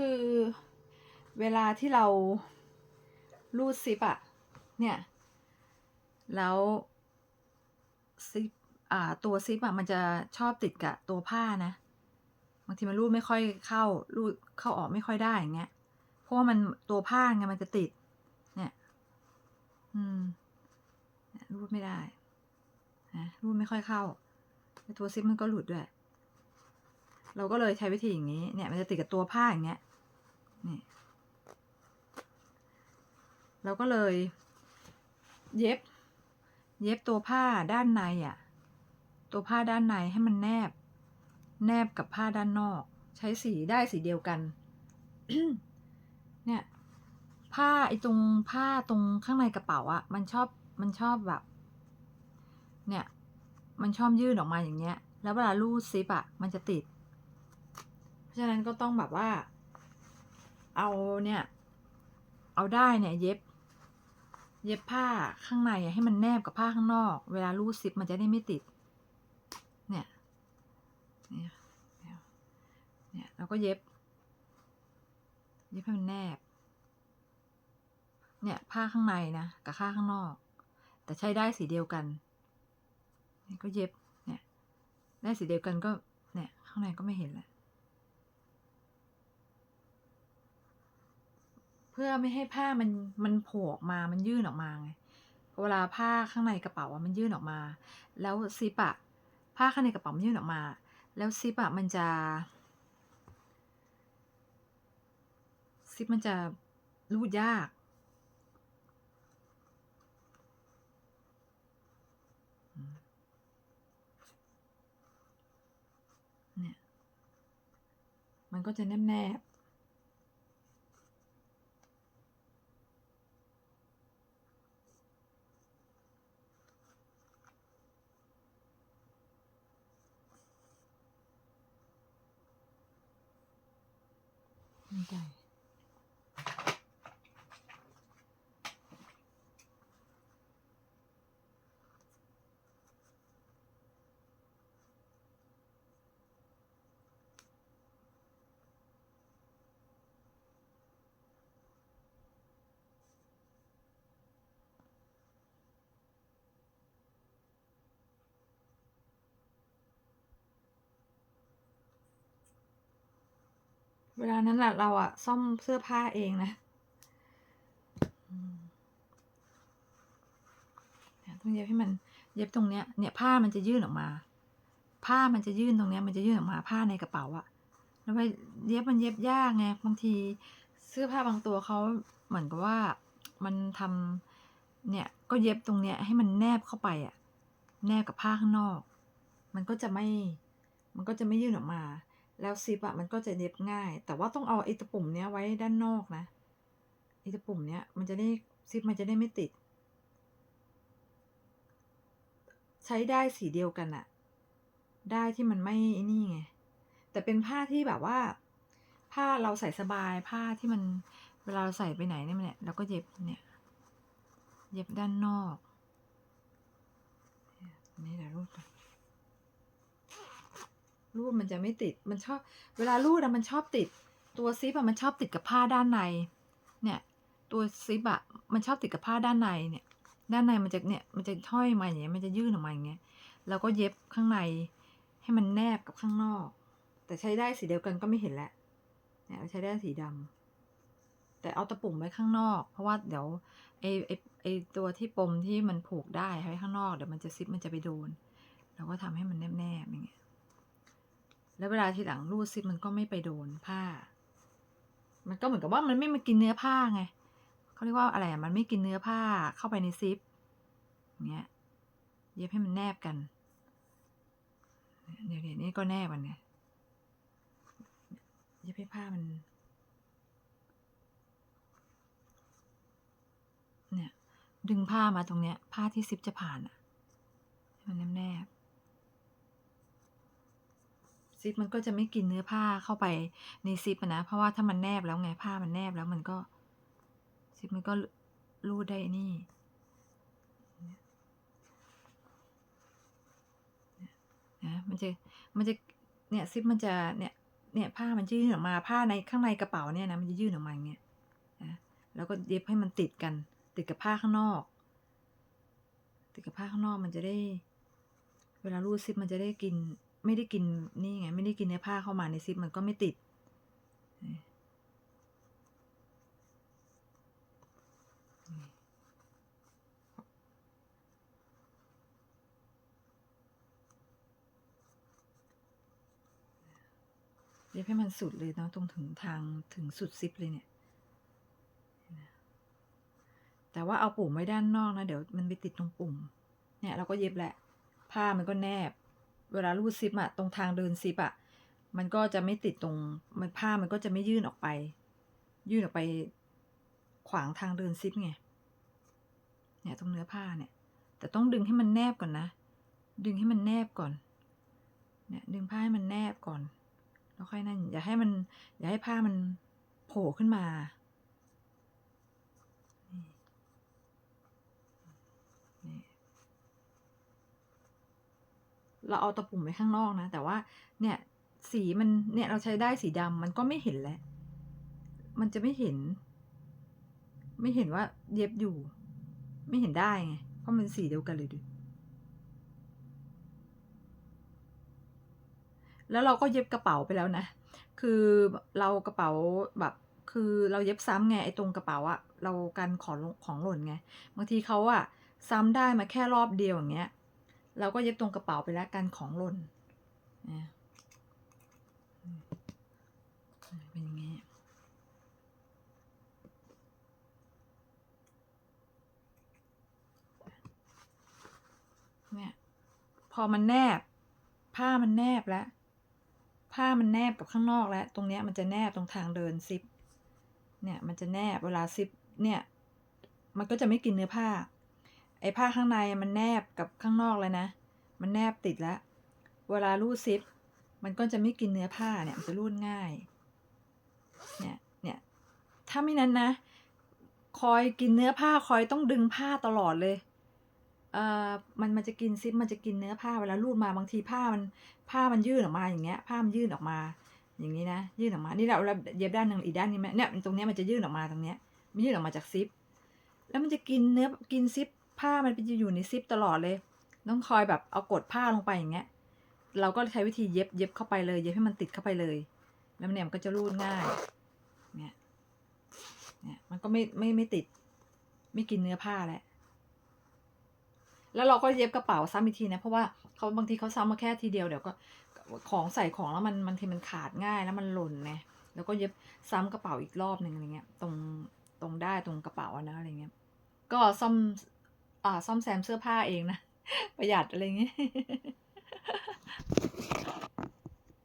คือเวลาที่เรารูดซิปอะเนี่ย แล้วซิปอ่าตัวซิปอะมันจะชอบติดกับตัวผ้านะบางทีมันรูดไม่ค่อยเข้ารูดเข้าออกไม่ค่อยได้อย่างเงี้ยเพราะว่ามันตัวผ้าไงมันจะติด เนี่ย อืมรูดไม่ได้นะรูดไม่ค่อยเข้าตัวซิปมันก็หลุดด้วย เราก็เลยใช้วิธีอย่างนี้เนี่ย มันจะติดกับตัวผ้าอย่างเงี้ย นี่เราก็เลย เย็บ เย็บตัวผ้าด้านในอะ ตัวผ้าด้านในให้มันแนบ แนบกับผ้าด้านนอก ใช้สีได้สีเดียวกัน เนี่ยผ้าไอ้ตรงผ้าตรงข้างในกระเป๋าอะมันชอบมันชอบแบบ เนี่ย มันชอบยื่นออกมาอย่างเงี้ย แล้วเวลารูดซิปอะมันจะติด เพราะฉะนั้นก็ต้องแบบว่า เอาเนี่ย เอาได้เนี่ยเย็บ เย็บผ้าข้างในให้มันแนบกับผ้าข้างนอก เวลารูดซิปมันจะได้ไม่ติด เนี่ย เนี่ยเนี่ยเราก็เย็บ เย็บให้มันแนบ เนี่ยผ้าข้างในนะกับผ้าข้างนอก แต่ใช้ได้สีเดียวกันก็เย็บ เนี่ย ได้สีเดียวกันก็ เนี่ย ข้างในก็ไม่เห็นแหละ พื่อไม่ให้ผ้ามันมันโผล่ออกมา มันยื่นออกมาไง เวลาผ้าข้างในกระเป๋าอะมันยื่นออกมา แล้วซิปอะผ้าข้างในกระเป๋ามันยื่นออกมา แล้วซิปอะมันจะ ซิปมันจะรูดยาก เนี่ย มันก็จะแนบแนบ ไเวลานั้นแหละเราอะซ่อมเสื้อผ้าเองนะเนี่ยต้องเย็บให้มัน เย็บตรงเนี้ย เนี่ยผ้ามันจะยื่นออกมา ผ้ามันจะยื่นตรงเนี้ย มันจะยื่นออกมาผ้าในกระเป๋าอะแล้วไปเย็บมันเย็บยากไงบางที เสื้อผ้าบางตัวเขาเหมือนกับว่ามันทำเนี่ยก็เย็บตรงเนี้ยให้มันแนบเข้าไปอะแนบกับผ้าข้างนอก มันก็จะไม่ มันก็จะไม่ยื่นออกมา แล้วซิปอะมันก็จะเย็บง่าย แต่ว่าต้องเอาไอ้ตะปุ่มเนี้ยไว้ด้านนอกนะไอ้ตะปุ่มเนี้ยมันจะได้ซิปมันจะได้ไม่ติด ใช้ได้สีเดียวกันอะได้ที่มันไม่นี่ไง แต่เป็นผ้าที่แบบว่า ผ้าเราใส่สบายผ้าที่มันเวลาเราใส่ไปไหนเนี่ยมันเนี่ยเราก็เย็บเนี่ยเย็บด้านนอกเนี่ยอันนี่เดี๋ยวรูดก่อน รูดมันจะไม่ติด มันชอบ เวลารูดอะมันชอบติด ตัวซิปอะมันชอบติดกับผ้าด้านใน เนี่ย ตัวซิปอะมันชอบติดกับผ้าด้านในเนี่ย ด้านในมันจะเนี่ย มันจะห้อยมาอย่างเงี้ย มันจะยื่นออกมาอย่างเงี้ย แล้วก็เย็บข้างในให้มันแนบกับข้างนอก แต่ใช้ได้สีเดียวกันก็ไม่เห็นแล้วเนี่ยใช้ได้สีดำแต่เอาตะปุ่มไว้ข้างนอก เพราะว่าเดี๋ยวไอไอไอตัวที่ปมที่มันผูกได้ไว้ข้างนอกเดี๋ยวมันจะซิปมันจะไปโดน เราก็ทำให้มันแนบๆอย่างเงี้ย แล้วเวลาทีหลังรูดซิปมันก็ไม่ไปโดนผ้า มันก็เหมือนกับว่ามันไม่มากินเนื้อผ้าไงเขาเรียกว่าอะไรอะมันไม่กินเนื้อผ้าเข้าไปในซิปอย่างเงี้ยเย็บให้มันแนบกัน เดี๋ยวนี้ก็แนบกันเนี่ยเย็บให้ผ้ามัน เนี่ย ดึงผ้ามาตรงเนี้ย ผ้าที่ซิปจะผ่านอะให้มันแนบๆ ซิปมันก็จะไม่กินเนื้อผ้าเข้าไปในซิปนะ เพราะว่าถ้ามันแนบแล้วไงผ้ามันแนบแล้วมันก็ ซิปมันก็รูดได้นี่นะมันจะมันจะเนี่ยซิปมันจะเนี่ยเนี่ยผ้ามันจะยื่นออกมาผ้าในข้างในกระเป๋าเนี่ยนะมันจะยื่นออกมาอย่างเงี้ยนะแล้วก็เย็บให้มันติดกัน ติดกับผ้าข้างนอก ติดกับผ้าข้างนอกมันจะได้ เวลารูดซิปมันจะได้กิน ไม่ได้กินนี่ไง ไม่ได้กินเนื้อผ้าเข้ามาในซิปมันก็ไม่ติด เย็บให้มันสุดเลยเนาะตรงถึงทางถึงสุดซิปเลยเนี่ย แต่ว่าเอาปุ่มไว้ด้านนอกนะ เดี๋ยวมันไปติดตรงปุ่ม เนี่ยเราก็เย็บแหละ ผ้ามันก็แนบ เวลารูดซิปอะตรงทางเดินซิปอะมันก็จะไม่ติดตรงมันผ้ามันก็จะไม่ยื่นออกไป ยื่นออกไปขวางทางเดินซิปไงเนี่ยตรงเนื้อผ้าเนี่ย แต่ต้องดึงให้มันแนบก่อนนะ ดึงให้มันแนบก่อน เนี่ยดึงผ้าให้มันแนบก่อน แล้วค่อยนั่นอย่าให้มัน อย่าให้ผ้ามันโผล่ขึ้นมา เราเอาตะปุ่มไว้ข้างนอกนะ แต่ว่าเนี่ยสีมันเนี่ยเราใช้ได้สีดำมันก็ไม่เห็นแล้ว มันจะไม่เห็น ไม่เห็นว่าเย็บอยู่ ไม่เห็นได้ไง เพราะมันสีเดียวกันเลยดูแล้วเราก็เย็บกระเป๋าไปแล้วนะ คือเรากระเป๋าแบบ คือเราเย็บซ้ำไงไอ้ตรงกระเป๋าอะเรากันของของหล่นไง บางทีเขาอะซ้ำได้มาแค่รอบเดียวอย่างเงี้ย เราก็เย็บตรงกระเป๋าไปแล้วกันของหล่นนะเป็นอย่างงี้เนี่ยพอมันแนบ ผ้ามันแนบแล้ว ผ้ามันแนบกับข้างนอกแล้ว ตรงเนี้ยมันจะแนบตรงทางเดินซิปเนี่ยมันจะแนบเวลาซิปเนี่ย มันก็จะไม่กินเนื้อผ้า ไอ้ผ้าข้างในมันแนบกับข้างนอกเลยนะ มันแนบติดแล้ว เวลารูดซิป มันก็จะไม่กินเนื้อผ้าเนี่ย มันจะรูดง่าย เนี่ย เนี่ย ถ้าไม่นั้นนะ คอยกินเนื้อผ้าคอยต้องดึงผ้าตลอดเลย เอ่อ มันมันจะกินซิป มันจะกินเนื้อผ้าเวลารูดมาบางทีผ้ามัน ผ้ามันยื่นออกมาอย่างเงี้ย ผ้ามันยื่นออกมา อย่างนี้นะ ยื่นออกมา นี่เราเราเย็บด้านหนึ่งอีกด้านนี้ไหมเนี่ย ตรงเนี้ยมันจะยื่นออกมาตรงเนี้ยมันยื่นออกมาจากซิป แล้วมันจะกินเนื้อ กินซิป ผ้ามันจะอยู่ในซิปตลอดเลย ต้องคอยแบบเอากดผ้าลงไปอย่างเงี้ย เราก็ใช้วิธีเย็บเย็บเข้าไปเลย เย็บให้มันติดเข้าไปเลย แล้วเนี่ยมันก็จะรูดง่าย เนี่ย เนี่ยมันก็ไม่ไม่ไม่ติด ไม่กินเนื้อผ้าแหละแล้วเราก็เย็บกระเป๋าซ้ำอีกทีนะ เพราะว่าเขาบางทีเขาซ้ำมาแค่ทีเดียวเดี๋ยวก็ของใส่ของแล้วมันมันทีมันขาดง่ายแล้วมันหล่นไงแล้วก็เย็บซ้ำกระเป๋าอีกรอบหนึ่งอะไรเงี้ย ตรงตรงได้ตรงกระเป๋านะอะไรเงี้ย ก็ซ่อม อ่าซ่อมแซมเสื้อผ้าเองนะ ประหยัดอะไรเงี้ย